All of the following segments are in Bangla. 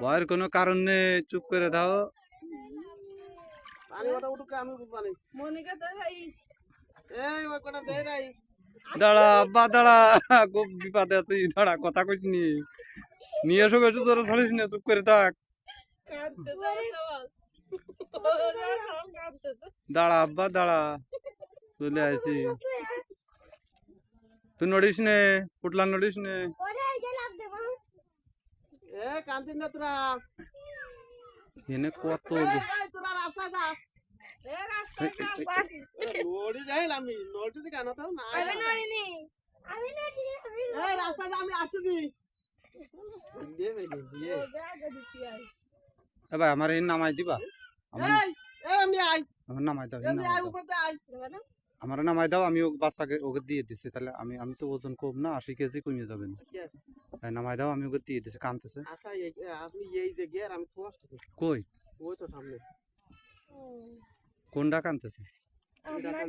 ভয়ের কোনো কারণ নেই চুপ করে দাও। দাঁড়া আব্বা দাঁড়া। খুব বিপদে আছি দাঁড়া কথা কইস নি। নিয়ে এসো বেশি তোরা ছাড়িস না চুপ করে থাক। দাঁড়া আব্বা দাঁড়া। চলে তুই নড়িস নে পুটলা নড়িস নে। তোরা এনে কত তোরা রাস্তা যা। রাস্তা আমি আসছি। আমার এই নামাই দিবা? আমার এই এই আমি আই আমার নামাই দাও আমার নামাই দাও আমি বাচ্চাকে ওকে দিয়ে দিচ্ছি তাহলে আমি আমি তো ওজন কম না আশি কেজি কমে যাবে না। কে? এই নামাই দাও আমি ওকে দিয়ে এই আপনি এই যে গিয়ে আমি কই? ওই তো সামনে। কোনটা কানতেছে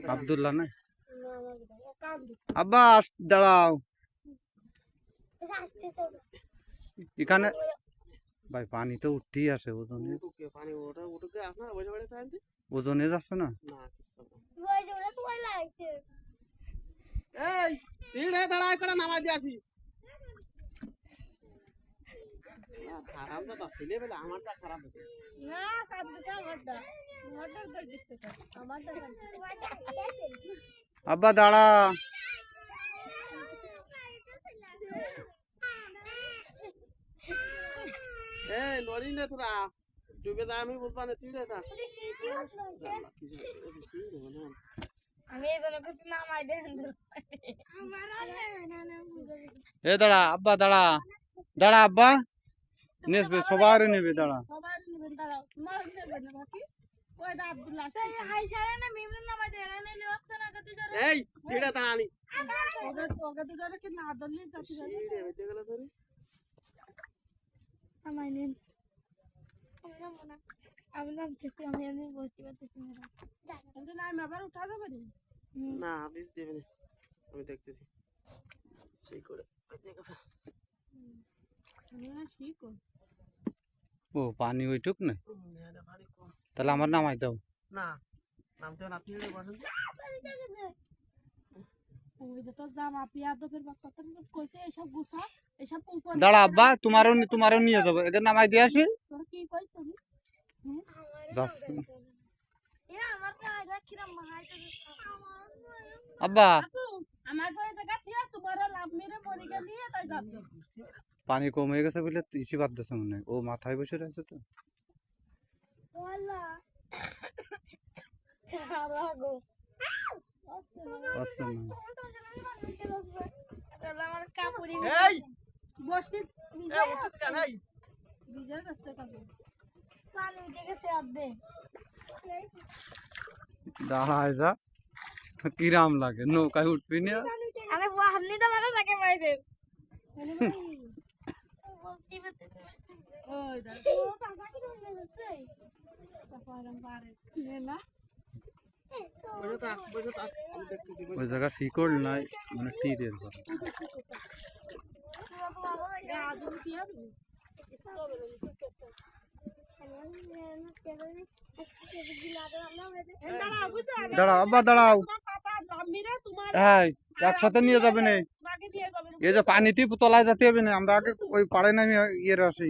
আব্দুল্লাহ না। আব্বা আস- দাঁড়াও। এখানে ভাই পানি তো উঠতেই আসে ওজনে। ওজনে যাচ্ছে না? হে করে নামাজ দিয়ে আসি খারাপ দাদা ছেলে বেলা আমারটা খারাপ না আমারটা। আমারটা আব্বা দাঁড়া। এই নড়ি নে তোরা। ডুবে যা আমি বুঝবা না নামাই দেন এ দাঁড়া আব্বা দাঁড়া। দাঁড়া আব্বা। নেসবে সবার নেবে দাঁড়া। সবাই নেবেন দাঁড়াও তোমার নেবেন না বাকি? ওইটা আব্দুল্লাহ হাই সারা না মেমরি নামাই দেন না নিলে আসতে না কত জোরে। এই তিন হে তা আনি ওকে ওকে তো জোরে কি না দলি কত জোরে। তিন হে বেঁচে গেলে তোর নামাই নেন। আমি নাম থেকে আমি আমি বসতে পারতেছি না। কিন্তু না আমি আবার উঠা যাবে না বিষ দেবে না। আমি দেখতেছি। সেই করে। আমি না শিখো ও পানি ওইটুক না। তাহলে আমার নামাই দাও। না নামতে না বসেন। দাঁড়া আব্বা তোমারও তোমারও নিয়ে যাব। একে নামাই দিয়ে আসি। আব্বা। আমার এটা তোমার লাভ মেরে মরে গেলি তাই যাবে পানি কম হয়ে গেছে বলে ইসি বাদ দিছে মনে হয়। ও মাথায় বসে রয়েছে তো। দাঁড়ায় যা। কিরাম লাগে নৌকায় উঠবি না। আরে আপনি তো ভালো থাকে পাইছেন ওই জায়গা শিকড় নাই মানে তীরের দাঁড়াও আব্বা দাঁড়াও। হ্যাঁ একসাথে নিয়ে যাবে না। এই যে পানিতে তলায় যেতে হবে না আমরা আগে ওই পাড়ে নামি ইয়ে আসি।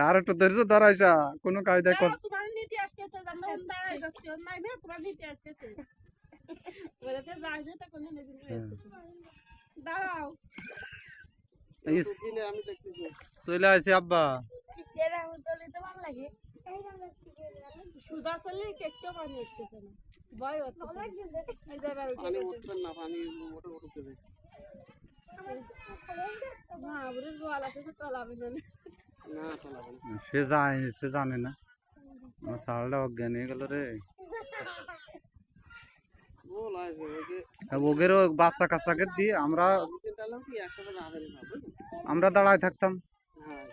আর একটু ধৈর্য ধরাইছা কোনো কায়দায় কষ্ট দাঁড়াও। চলে আসি আব্বা সুদা চললে কেকটা পানি উঠতেছে না ভয় হচ্ছে এই জায়গা উঠে পানি গেছে। উঠবেন না পানি ওটা উঠতে দেবে না বুড়ির গোয়াল আছে তো তলাবি না না চালাবো না সে যায় সে জানে না আমার সালটা অজ্ঞান হয়ে গেল রে বল আসবে ওকে ওগেরও বাচ্চা কাচ্চাকে দিয়ে আমরা আমরা দাঁড়ায় থাকতাম। হ্যাঁ।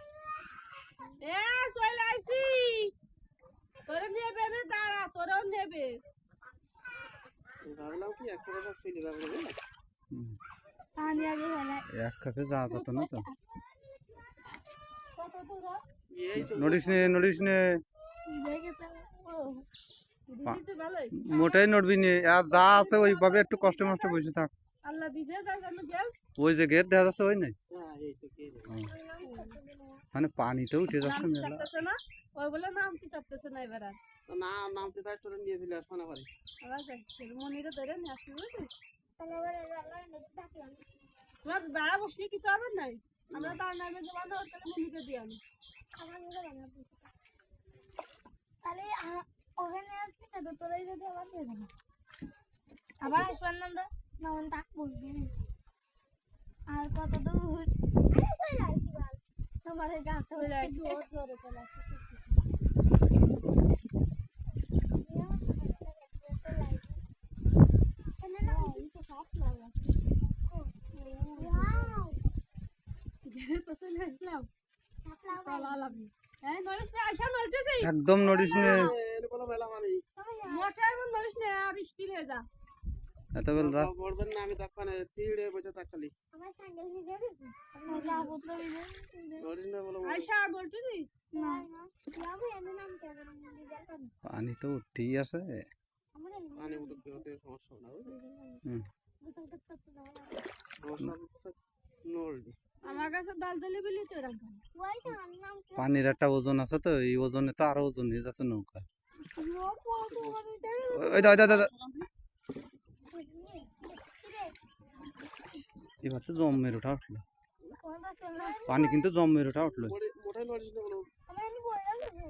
এক কাপে যাওয়া যেত না তো? নড়িস নে নড়িস মোটাই নড়বি নে। আর যা আছে ওইভাবে একটু কষ্ট মষ্ট বসে থাক। আল্লাহ ভিজে গেল। ওই যে গেট দেখা যাচ্ছে ওই নাই? হ্যাঁ এই তো কে হুম। মানে পানিতে উঠে যাচ্ছে মেলা। না? ওই বলে নাম কি চাপতেছে না এবার? তো না নামতে চাই তোরা নিয়ে দিলে আসবে না যাচ্ছে মনিরে ধরে নিয়ে আসবি বুঝলি? তোমার বেড়া বসলে কিছু হবে নাই আমরা তার নামে জমা দেওয়ার তাহলে মনিকে দিয়ে আমি তাহলে ওখানে আসবি না তো? তোরাই যদি আবার দিয়ে দেবো। আবার আসবার না আমরা? নমন তাক বলবি আর কত দূর আরে কই তোমার গাছ জোরে চলে হ্যাঁ। যাই একদম নড়িস নে। মানে মোটা এমন নরিস না আর স্থির হয়ে যা। এত বেল বলবেন না আমি তাক মানে তিড়ে বসে স্যান্ডেল আমার নড়িস না বলো আইসা বলতে দি না না। যাব আমি নাম কেন পানি তো উঠেই আছে। পানি উঠে হতে সমস্যা না হুম। পানির একটা ওজন আছে তো এই ওজনে তো আরও ওজন হয়ে যাচ্ছে নৌকা লো কত ওই দা ওই দা, দা দা। এবার তো জম্মের ওঠা উঠল। পানি কিন্তু জম্মের ওঠা উঠল।